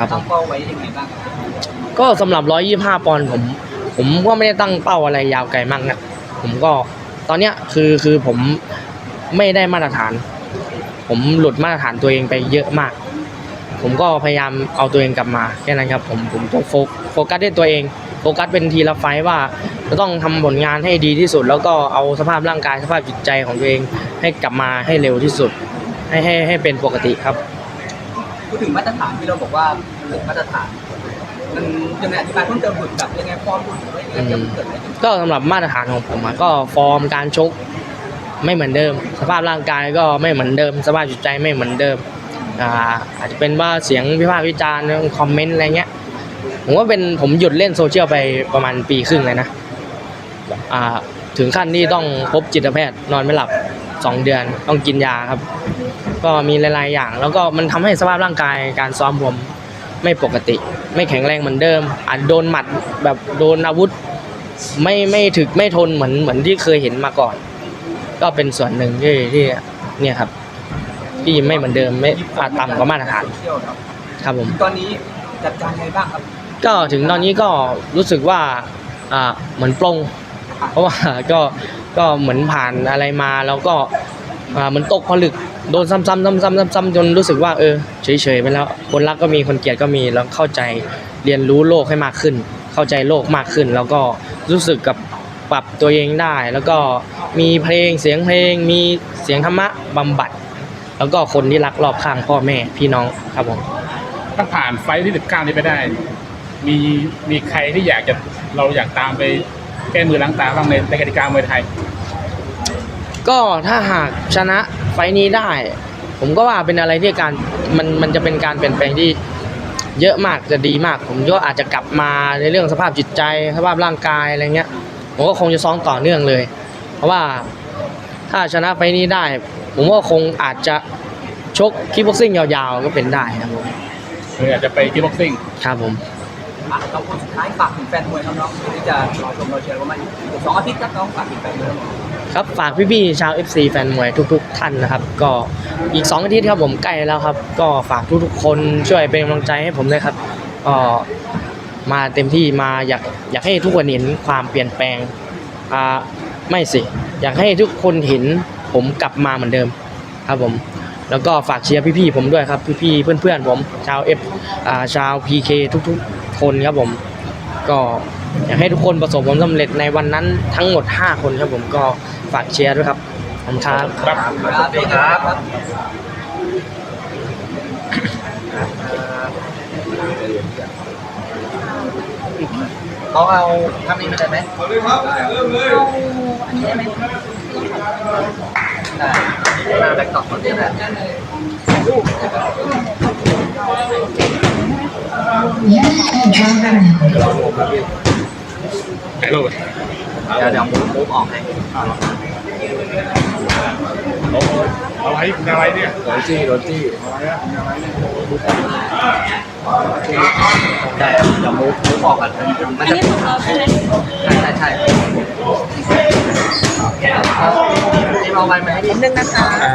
ครับตั้งเป้าไว้ยังไงบ้างก็สำหรับ 125 ปอนด์ผม ผมก็ไม่ได้ตั้งเป้าอะไรยาวไกลมากนะผมก็ตอนเนี้ยคือคือผมไม่ได้มาตรฐาน ผมหลุดมาตรฐานตัวเองไปเยอะมาก ผมก็พยายามเอาตัวเองกลับมาแค่นั้นครับผมผมต้องโฟกโฟกัสด้วยตัวเอง โฟกัสเป็นทีละไฟต์ว่าจะต้องทำผลงานให้ดีที่สุด แล้วก็เอาสภาพร่างกายสภาพจิตใจของตัวเองให้กลับมาให้เร็วที่สุด ให้ให้ให้เป็นปกติครับ พูดถึงมาตรฐานที่เราบอกว่าหลุดมาตรฐานมันยังไงอธิบายเพิ่มเติมหลุดแบบยังไงฟอร์มหลุดหรือว่ายังไงเกิดอะไรขึ้นก็สำหรับมาตรฐานของผมอะก็ฟอร์มการชกไม่เหมือนเดิม สภาพร่างกายก็ไม่เหมือนเดิม สภาพจิตใจไม่เหมือนเดิมอ่าอาจจะเป็นว่าเสียงวิพากษ์วิจารณ์คอมเมนต์อะไรเงี้ยผมว่าเป็นผมหยุดเล่นโซเชียลไปประมาณปีครึ่งเลยนะอ่าถึงขั้นที่ต้องพบจิตแพทย์นอนไม่หลับ สองเดือนต้องกินยาครับ ก็มีหลาย ๆ อย่าง แล้วก็มันทำให้สภาพร่างกายการซ้อมผมไม่ปกติ ไม่แข็งแรงเหมือนเดิมอาจโดนหมัดแบบโดนอาวุธ ไม่ไม่ถึกไม่ทนเหมือนเหมือนที่เคยเห็นมาก่อน ก็เป็นส่วนหนึ่งที่ที่เนี่ยครับ ที่ไม่เหมือนเดิมไม่อาจต่ำกว่ามาตรฐานเที่ยวครับครับผมตอนนี้จัดการยังไงบ้างครับ ก็ถึงตอนนี้ก็รู้สึกว่าอ่าเหมือนปลง เพราะว่าก็ก็เหมือนผ่านอะไรมาแล้วก็อ่าเหมือนตกผลึกโดนซ้ำๆซ้ำๆซ้ำๆจนรู้สึกว่าเออเฉยๆไปแล้วคนรักก็มีคนเกลียดก็มีแล้วเข้าใจเรียนรู้โลกให้มากขึ้น เข้าใจโลกมากขึ้น แล้วก็รู้สึกกับปรับตัวเองได้ แล้วก็มีเพลงเสียงเพลง มีเสียงธรรมะบำบัด แล้วก็คนที่รักรอบข้างพ่อแม่พี่น้องครับผมถ้าผ่านไฟท์ที่19นี้ไปได้ มีมีใครที่อยากจะเราอยากตามไป แก้มือล้างตาบ้างในในกติกามวยไทย ก็ถ้าหากชนะไฟล์นี้ได้ ผมก็ว่าเป็นอะไรที่การมันมันจะเป็นการเปลี่ยนแปลงที่เยอะมากจะดีมาก ผมก็อาจจะกลับมาในเรื่องสภาพจิตใจสภาพร่างกายอะไรเงี้ยผมก็คงจะซ้อมต่อเนื่องเลย เพราะว่าถ้าชนะไฟล์นี้ได้ ผมว่าคงอาจจะชกคิกบ็อกซิ่งยาวๆก็เป็นได้ครับผมหรืออาจจะไปที่บ็อกซิ่ง ครับผม อะเราคนสุดท้ายฝากถึงแฟนมวยครับน้องที่จะรอชมเราเชียร์ว่ามันอีกสองอาทิตย์ครับน้องฝากถึงแฟนมวยครับฝากพี่ๆชาว FC แฟนมวยทุก ๆ ท่านนะครับ ก็อีก2อาทิตย์ครับผมใกล้แล้วครับ ก็ฝากทุกๆคนช่วยเป็นกำลังใจให้ผมด้วยครับก็มาเต็มที่มาอยากอยากให้ทุกคนเห็นความเปลี่ยนแปลงอ่าไม่สิ อยากให้ทุกคนเห็นผมกลับมาเหมือนเดิม ครับผม แล้วก็ฝากเชียร์พี่ๆผมด้วยครับ พี่ๆเพื่อนๆผมชาว F อ่าชาว PK ทุกๆ คนครับผม ก็อยากให้ทุกคนประสบความสำเร็จในวันนั้นทั้งหมด 5 คนครับผมก็ฝากเชียร์ด้วยครับขอบคุณครับครับครับเป็นไงครับเขาเอาทำนี้มาได้ไหมได้มาแบ็คตอกคนเดียวนะถ่ายรูปเดี๋ยวเดี๋ยวมูฟมูฟออกให้เอาไว้คุณอะไรเนี่ยโดนจี้โดนจี้ได้เดี๋ยวมูฟมูฟออกกันมันจะใช่ใช่ใช่นี่เอาไปไหมนิดนึงนะคะอ่า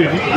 ก่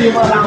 prima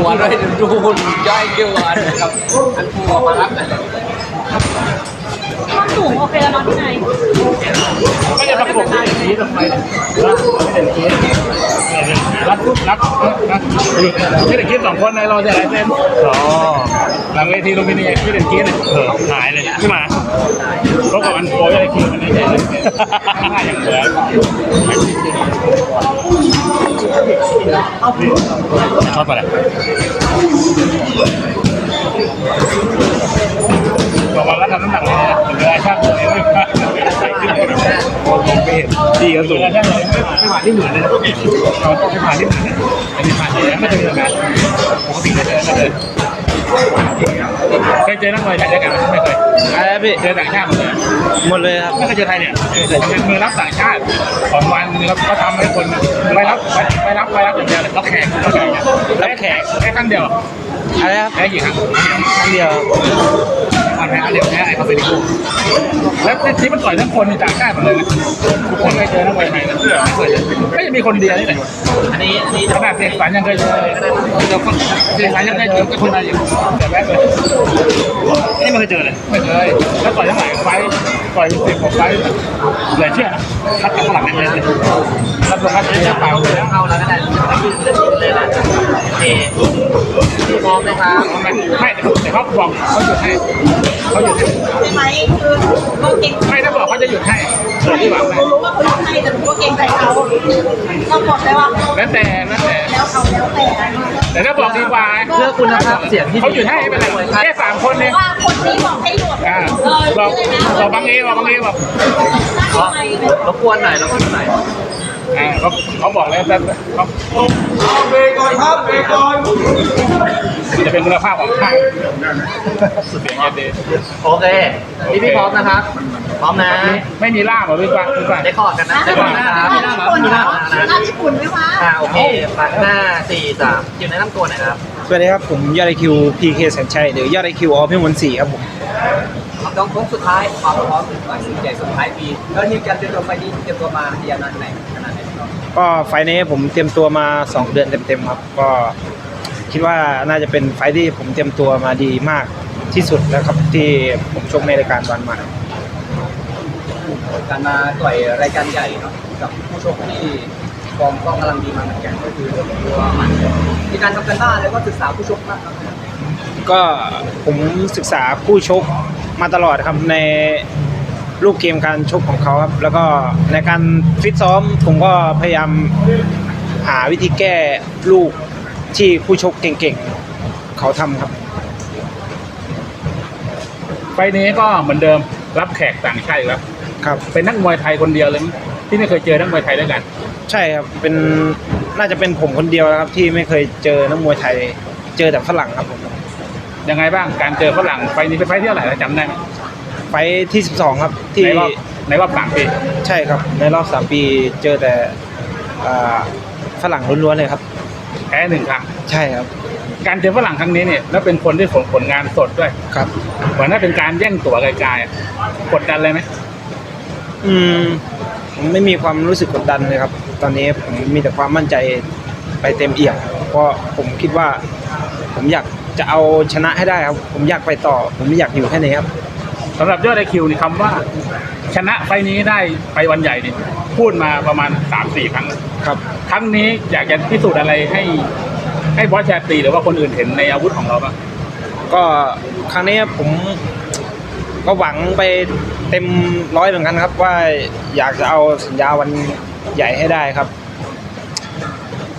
หัวด้วยดูหุ่นย่อยเกี่ยวกันกับอันฟูออกมารับความสูงโอเคแล้วเนาะที่ไหนก็จะประกบที่อย่างนี้ทำไมเนี่ยรับรับรับที่เด็กคิดสองคนในเราจะอะไรเส้นอ๋อหลังเวทีลุมพินีที่เด็กคิดเนี่ยหายเลยไม่มาเขากับอันโปรยอะไรคิวกันได้เลยหน้าอย่างเหมือน ชอบอะไรบอกว่าแล้วทำน้ำหนักเลยนะเหลือช่างเลยไม่ใส่ขึ้นเลยไม่เห็นดีก็สูงไม่ผ่านที่เหมือนเลยเราต้องไม่ผ่านที่เหมือนนะอันนี้ผ่านเลยไม่เคยเจอนะปกติจะเจอเลย เคยเจอนักมวยไทยด้วยกันไหมไม่เคยอะไรพี่เจอต่างชาติหมดเลยหมดเลยครับไม่เคยเจอไทยเนี่ยเป็นมือรับต่างชาติของวันแล้วก็ทำให้คนไม่รับไม่รับไม่รับอย่างเดียวเลยรับแขกรับแขกรับแขกแค่ครั้งเดียวอะไรครับแพ้กี่ครั้งครั้งเดียว วันแพ้เดียวแพ้ไอ้คาเฟนิโกแล้วที่มันต่อยทั้งคนในต่างชาติหมดเลยนะทุกคนเคยเจอนักมวยไทยนะไม่เคยเลยไม่จะมีคนเดียวนี่แหละอันนี้อันนี้ขนาดเด็กฝันยังเคยเจอเด็กฝันยังเคยเจอคนไทยอยู่แต่แรกเลยนี่ไม่เคยเจอเลยไม่เคยแล้วต่อยทั้งหลายไฟต่อยสิบกว่าไฟเหลือเชื่อคัดข้างหลังแน่เลย รับรองว่าจะเปล่าเลยเอาแล้วก็ได้แล้วคือเลยนะโอเคพร้อมไหมครับไม่ไม่แต่เขาบอกเขาหยุดให้เขาหยุดให้ใช่ไหมคือก็เก่งไม่ถ้าบอกเขาจะหยุดให้เออที่หวังนะรู้ว่าเขาให้แต่ก็เก่งใจเขาเราบอกได้ว่าแล้วแต่แล้วแต่แล้วเขาแล้วแต่แต่ถ้าบอกดีกว่าเพื่อคุณภาพเสียงที่เขาหยุดให้เป็นไรแค่สามคนเองว่าคนนี้บอกให้หยุดอ่าเออบอกนี่เลยนะบอกบางเอบอกบางเอบอกทำไมรบกวนหน่อยรบกวนหน่อย อ่าเขาเขาบอกแล้วแต่เขาเบรกก่อนครับเบรกก่อนจะเป็นคุณภาพของค่ายสุดเสียงเย็นดีโอเคพี่พี่พร้อมนะครับ พร้อมนะ ไม่มีล่ามเหรอพี่ป้าพี่ป้าได้คอร์ดกันนะได้คอร์ดนะครับญี่ปุ่นเหรอร้านญี่ปุ่นไหมวะอ่าโอเคไปห้าสี่สามจิวแนะนำตัวหน่อยครับ สวัสดีครับ ผมยอดไอคิวพีเคแสนชัยหรือยอดไอคิวออพิมลศรีครับผม น้องโค้งสุดท้ายความพร้อมถึงวันใหญ่สุดท้ายปีแล้วทีมการเตรียมตัวไปนี้เตรียมตัวมาเรียนนานไหนขนาดไหนครับก็ไฟล์นี้ผมเตรียมตัวมา 2 เดือนเต็มๆครับ ก็คิดว่าน่าจะเป็นไฟล์ที่ผมเตรียมตัวมาดีมากที่สุดแล้วครับที่ผมชกในรายการวันมา การมาต่อยรายการใหญ่เนาะกับผู้ชกที่ฟอร์มก็กำลังดีมาเหมือนกันก็คือตัวมันมีการทำกันบ้านแล้วก็ศึกษาผู้ชกมากครับก็ผมศึกษาคู่ชก มาตลอดครับในรูปเกมการชกของเขาครับ แล้วก็ในการฟิตซ้อมผมก็พยายามหาวิธีแก้ลูกที่คู่ชกเก่งๆเขาทำครับ ไฟล์นี้ก็เหมือนเดิมรับแขกต่างชาติอีกแล้วครับ เป็นนักมวยไทยคนเดียวเลยมั้ยที่ไม่เคยเจอนักมวยไทยด้วยกัน ใช่ครับเป็นน่าจะเป็นผมคนเดียวนะครับ ที่ไม่เคยเจอนักมวยไทย เจอแต่ฝรั่งครับผม ยังไงบ้างการเจอฝรั่งไฟล์นี้เป็นไฟล์ที่เท่าไหร่แล้วจำได้ไหมไฟท์ที่ 12 ครับที่ในรอบในรอบสามปีใช่ครับ ในรอบ 3 ปีเจอแต่อ่าฝรั่งล้วนๆเลยครับ แพ้หนึ่งครั้งใช่ครับการเจอฝรั่งครั้งนี้เนี่ยแล้วเป็นคนที่ผลผลงานสดด้วยครับ เหมือนน่าเป็นการแย่งตั๋วไกลๆอะกดดันเลยไหมอืมผมไม่มีความรู้สึกกดดันเลยครับ ตอนนี้ผมมีแต่ความมั่นใจไปเต็มเอี่ยมเพราะผมคิดว่าผมอยาก จะเอาชนะให้ได้ครับ ผมอยากไปต่อ ผมไม่อยากอยู่แค่นี้ครับสำหรับยอดไอคิวนี่คำว่า ชนะไฟล์นี้ได้ไปวันใหญ่นี่พูดมาประมาณสามสี่ครั้งแล้วครับ ครั้งนี้อยากจะพิสูจน์อะไรให้ ให้บอสชาตรีหรือว่าคนอื่นเห็นในอาวุธของเราบ้างก็ครั้งนี้ผมก็หวังไปเต็มร้อยเหมือนกันครับ ว่าอยากจะเอาสัญญาวันใหญ่ให้ได้ครับ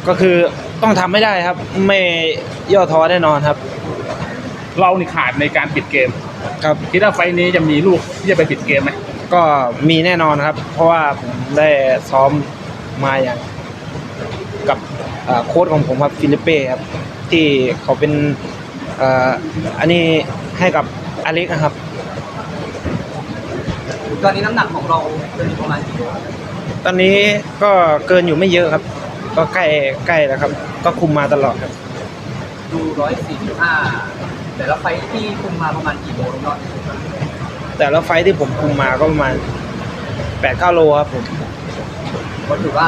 ก็คือ ต้องทำให้ได้ครับ ไม่ย่อท้อแน่นอนครับ เรานี่ขาดในการปิดเกม ครับ คิดว่าไฟล์นี้จะมีลูกที่จะไปปิดเกมไหมก็มีแน่นอนครับ เพราะว่าผมได้ซ้อมมาอย่างกับเอ่อโค้ชของผมครับฟิลิปเป้ครับ ที่เขาเป็นเอ่ออันนี้ให้กับอเล็กนะครับ ตอนนี้น้ำหนักของเราเป็นประมาณกี่โลตอนนี้ก็เกินอยู่ไม่เยอะครับ ก็ใกล้ใกล้แล้วครับ ก็คุมมาตลอดครับ ดูร้อยสี่สิบห้าแต่ละไฟท์ที่คุมมาประมาณกี่โลน้องแต่ละไฟท์ที่ผมคุมมาก็ประมาณ8ปดเก้าโลครับผมก็ถือว่า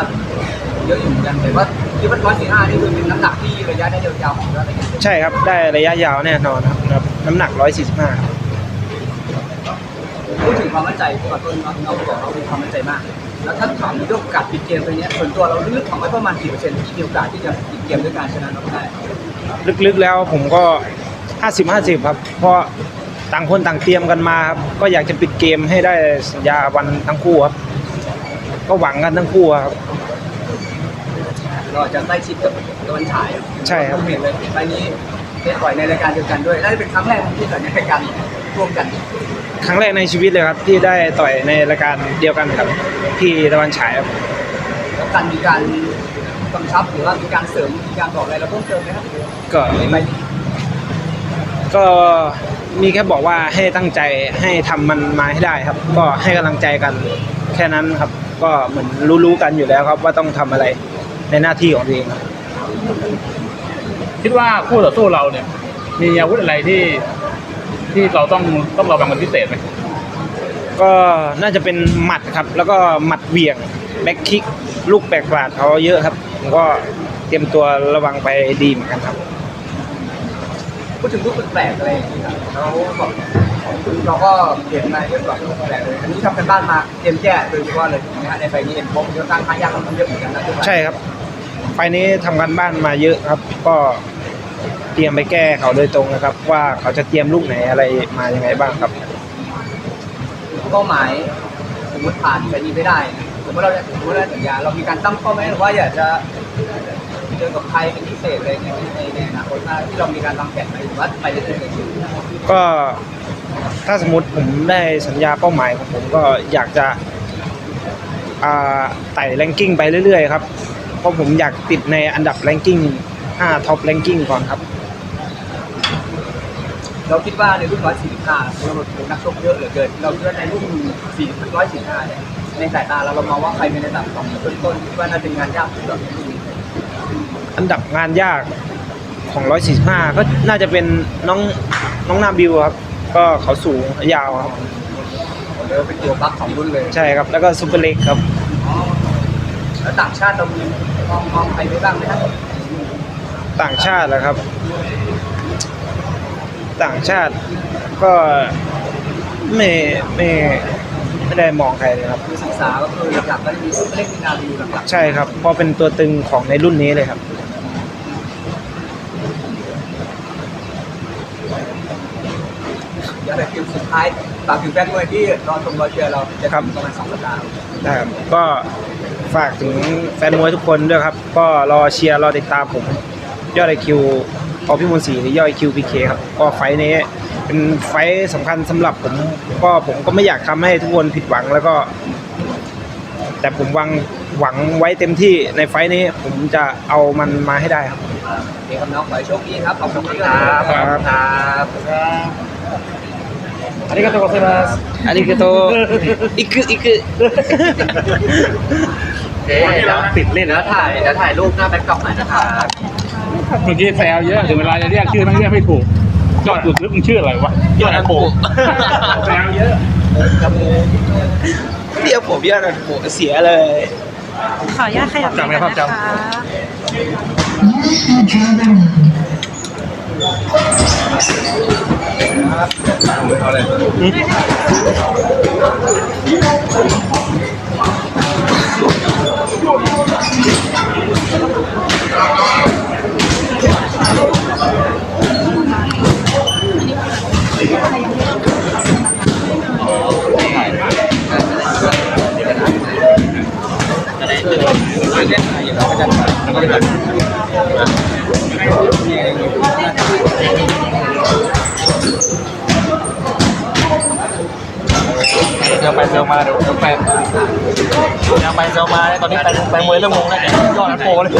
เยอะอยู่เหมือนกันแต่ว่าคิดว่าร้อยสี่ห้านี่คือเป็นน้ำหนักที่ระยะได้ยาวๆของเราได้ใช่ครับ ได้ระยะยาวแน่นอนครับครับ น้ำหนัก145ครับพูดถึงความมั่นใจก่อนต้นน้องน้องบอกเรามีความมั่นใจมาก แล้วถ้าถามในเรื่องโอกาสปิดเกมไปเนี้ยส่วนตัวเราลึกๆทำไว้ประมาณกี่เปอร์เซ็นต์ที่มีโอกาสที่จะปิดเกมด้วยการชนะน็อกได้ลึกๆแล้วผมก็ 50 50 ครับ เพราะต่างคนต่างเตรียมกันมาครับก็อยากจะปิดเกมให้ได้สัญญาวันทั้งคู่ครับ ก็หวังกันทั้งคู่ครับ เราจะใกล้ชิดกับตะวันฉายใช่ครับ ผมเห็นเลยไฟล์นี้เป็นปล่อยในรายการเดียวกันด้วยน่าจะเป็นครั้งแรกที่ต่อยในรายการร่วมกัน ครั้งแรกในชีวิตเลยครับ ที่ได้ต่อยในรายการเดียวกันกับพี่ตะวันฉายครับแล้วการมีการกำชับหรือว่ามีการเสริมมีการบอกอะไรเราเพิ่มเติมไหมครับก็ในไฟล์นี้ก็มีแค่บอกว่าให้ตั้งใจให้ทำมันมาให้ได้ครับ ก็ให้กำลังใจกันแค่นั้นครับ ก็เหมือนรู้ๆกันอยู่แล้วครับ ว่าต้องทำอะไรในหน้าที่ของตัวเองครับคิดว่าคู่ต่อสู้เราเนี่ย มีอาวุธอะไรที่ ที่เราต้องต้องระวังเป็นพิเศษไหมก็น่าจะเป็นหมัดครับ แล้วก็หมัดเหวี่ยงแบ็คคิก ลูกแปลกประหลาดเขาเยอะครับผมก็เตรียมตัวระวังไปดีเหมือนกันครับ พูดถึงรูปแปลกๆอะไรอย่างนี้ครับเราบอกเราก็เห็นมาเยอะกว่ารูปแปลกเลยอันนี้ทำกันบ้านมาเตรียมแก้โดยเฉพาะเลยนะฮะในไฟล์นี้เห็นพบเยอะตั้งค่ายากค่อนข้างเยอะเหมือนกันนะใช่ครับ ไฟล์นี้ทำกันบ้านมาเยอะครับ ก็ เตรียมไปแก้เขาโดยตรงนะครับ ว่าเขาจะเตรียมลูกไหนอะไรมายังไงบ้างครับ เป้าหมายสมมติผ่านไฟล์นี้ไม่ได้สมมติเราสมมติเราสัญญาเรามีการตั้งเป้าไหมหรือว่าอยากจะเจอกับใครเป็นพิเศษอะไรอย่างเงี้ยในในอนาคตหน้าที่เรามีการวางแผนไหมหรือว่าไปเรื่อยๆก็ถ้าสมมติผมได้สัญญาเป้าหมายของผมก็อยากจะอ่าไต่แรงกิ้งไปเรื่อยๆครับ เพราะผมอยากติดในอันดับแรงกิ้ง5ท็อปแรงกิ้งก่อนครับ เราคิดว่าในรุ่น 145เรานักชกเยอะเหลือเกิน เราคิดว่าในรุ่น4 145เนี่ยในสายตาเราเรามองว่าใครเป็นระดับสองต้นๆคิดว่าน่าจะเป็นงานยากสุดสำหรับรุ่นนี้อันดับงานยากของ 145 ก็น่าจะเป็นน้องน้องนาบิวครับ ก็เขาสูงยาวครับเรียกว่าเป็นตัวบัคของรุ่นเลย ใช่ครับ แล้วก็ซุปเปอร์เล็กครับ แล้วต่างชาติเรามีมองมองใครไว้บ้างไหมครับ ต่างชาติเหรอครับ ต่างชาติ ก็ไม่ไม่ไม่ได้มองใครเลยครับ คือศึกษาก็คือหลักๆก็จะมีซุปเปอร์เล็กมีนาวิวหลักใช่ครับเพราะเป็นตัวตึงของในรุ่นนี้เลยครับๆอย่างไรคือสุดท้ายฝากถึงแฟนมวยที่รอชมรอเชียร์เราจะครับทำประมาณสองสัปดาห์นะครับก็ฝากถึงแฟนมวยทุกคนด้วยครับ ก็รอเชียร์รอติดตามผม ยอดไอคิวพ อพี่มนต์ศรีหรือยอดไอคิวพีเคครับก็ไฟท์นี้เป็นไฟท์สำคัญสำหรับผมก็ผมก็ไม่อยากทำให้ทุกคนผิดหวังแล้วก็ แต่ผมหวังหวังไว้เต็มที่ในไฟท์นี้ผมจะเอามันมาให้ได้ครับโอเคครับน้องขอให้โชคดีครับขอบคุณครับครับครับอันนี้ก็ต้องขอแสดงอันนี้คือโตอีกคืออีกคือโอเคเดี๋ยวปิดเล่นแล้วถ่ายเดี๋ยวถ่ายรูปหน้าแบ็คกรอบหน่อยนะครับ เมื่อกี้แซวเยอะถึงเวลาจะเรียกชื่อไม่เรียกไม่ถูกยอดสุดลึกมึงชื่ออะไรวะยอดอันโปแซวเยอะเรียกผมยอดอันโปเสียเลย ขออนุญาตขยับจำไหมครับจำนะคะเอาเลย ยวไปเซลมาเดี๋ยวเดี๋ยวไปเดี๋ยวไปเซลมาตอนนี้ไปไปมวยเริ่มงงแล้วเนี่ยยอดอันโปเลย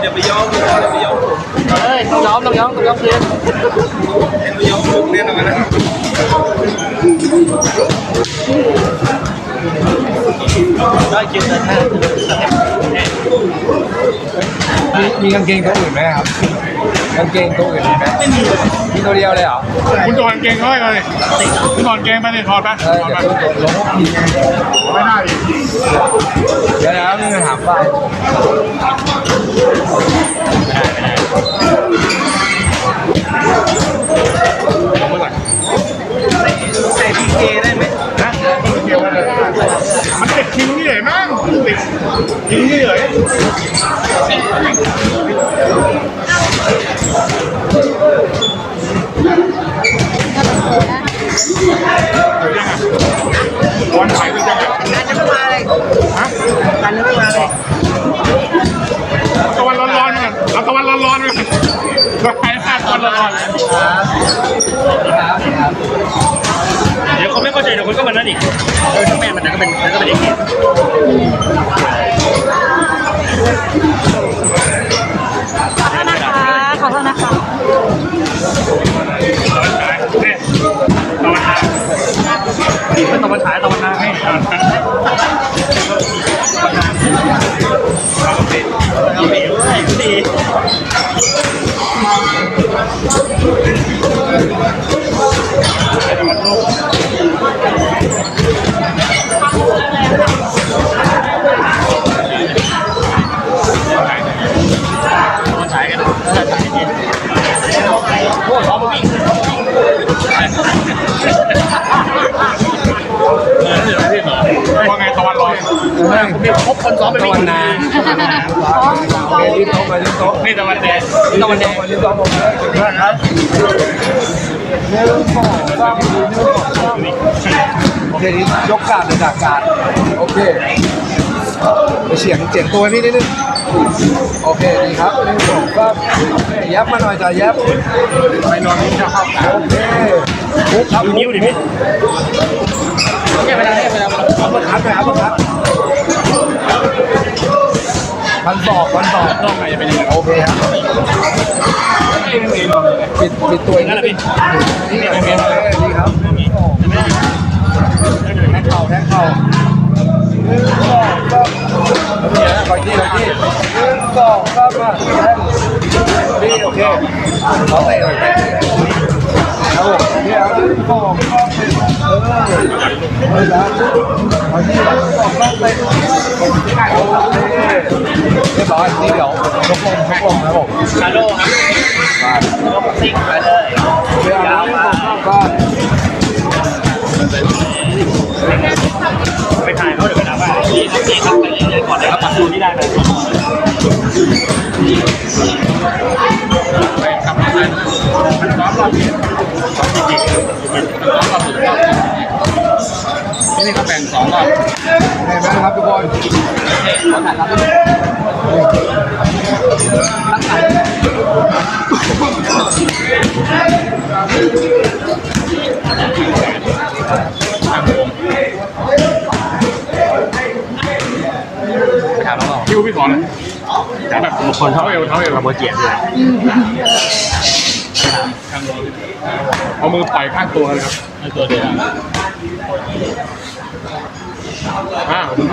เดี๋ยวไปย้อมเดี๋ยวไปย้อมผมเฮ้ยต้องย้อมต้องย้อมต้องย้อมเพียนเดี๋ยวไปย้อมผมแน่นอนนะ ได้กินแต่แค่มีมีกางเกงตัวอื่นไหมครับกางเกงตัวอื่นมีไหมมีตัวเดียวเลยเหรอคุณถอดกางเกงเขาให้เลยคุณถอดกางเกงไปเลยถอดไปเออถอดเดี๋ยวไปตัวลงทีไม่ได้ดิเดี๋ยวนะมึงถามว่า วันฉายกันตะวันฉายกันโอ้ซ้อมวิ่งว่าไงตะวันลอยมีครบคนซ้อมไปตะวิ่ง วันนาโอเคที่ต๊ะมาที่โต๊ะนี่ตะวันแดงตะวันแดงที่โต๊ะผมเลยถึงแล้วครับเนื้อสองสามเนื้อสองโอเคนี่ยกการดจากการโอเคไปเฉียงเฉียงตัวนี่นิดนึงโอเคดีครับหนึ่งสองสามโอเคยับมาหน่อยจ้ะยับไปนอนนี่จะเข้าโอเคปุ๊บครับนิ้วดิพี่แค่เวลาแค่เวลาอัปเปอร์คัทไปอัปเปอร์คัท พันศอกพันศอกลองไงจะเป็นยังไงโอเคครับไม่ไม่ไม่ลองเลยปิดปิดตัวเองนั่นแหละพี่นี่โอเคดีครับไม่ได้แทงเข่าแทงเข่าหนึ่งสองสามเดี๋ยวนะคอยที่คอยที่หนึ่งสองสามมาแทงดีโอเคเขาเตะหน่อยเตะ ครับผมนี่ครับหนึ่งสองสามเออเออครับคอยที่หนึ่งสองสามเตะโอเคเรียบร้อยนี่เดี๋ยวยกลงยกลงนะครับผมชาโดครับยกซิ่งไปเลยเดี๋ยวยาวมาก็ นไหมครับทุกคนขอถ่ายรับด้วยถามเราคิวพี่สอนเลยแต่แบบคนเท่าเอวเท่าเอวกับโมเจียเลยเอามือปล่อยข้างตัวเลยครับตัวเดียวอ่า